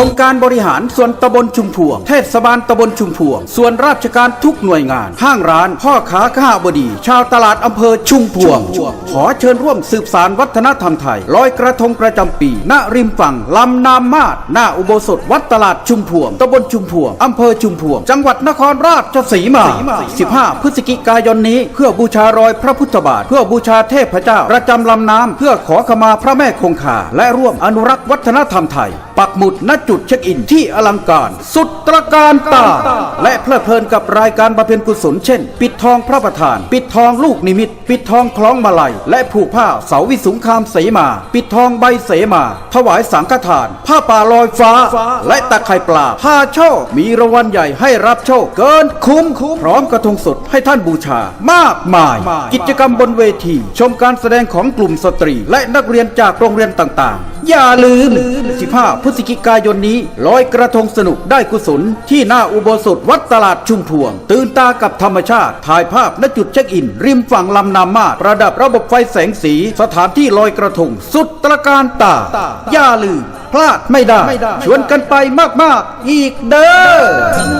องค์การบริหารส่วนตำบลชุมพวง เทศบาลตำบลชุมพวง ส่วนราชการทุกหน่วยงาน ห้างร้าน พ่อค้าข้าบดี ชาวตลาดอำเภอชุมพวง ขอเชิญร่วมสืบสารวัฒนธรรมไทยลอยกระทงประจำปี ณ ริมฝั่งลำนามมาศหน้าอุโบสถวัดตลาดชุมพวงตำบลชุมพวงอำเภอชุมพวง จังหวัดนครราชสีมา 15 พฤศจิกายนนี้ เพื่อบูชารอยพระพุทธบาท เพื่อบูชาเทพเจ้า ประจำลำน้ำเพื่อขอขมาพระแม่คงคาและร่วมอนุรักษ์วัฒนธรรมไทย ปักหมุดณจุดเช็คอินที่อลังการ สุดตระการตา และเพลิดเพลินกับรายการบำเพ็ญกุศลเช่น ปิดทองพระประธาน ปิดทองลูกนิมิต ปิดทองคล้องมาลัย และผูกผ้าเสาวิสุงคามเสมา ปิดทองใบเสมา ถวายสังฆทาน ผ้าป่าลอยฟ้า และตะไคร่ปลาผ้าโชคมีรางวัลใหญ่ให้รับโชคเกินคุ้มพร้อมกระทงสดให้ท่านบูชามากมาย กิจกรรมบนเวที ชมการแสดงของกลุ่มสตรี และนักเรียนจากโรงเรียนต่างๆ อย่าลืม 15 พฤศจิกายนนี้ลอยกระทงสนุกได้กุศล ที่หน้าอุโบสถวัดตลาดชุมพวง ตื่นตากับธรรมชาติ ถ่ายภาพณจุดเช็คอิน ริมฝั่งลำนามมาศประดับระบบไฟแสงสี สถานที่ลอยกระทง สุดตระการตา อย่าลืม พลาดไม่ได้ ชวนกันไปมากๆ อีกเด้อวง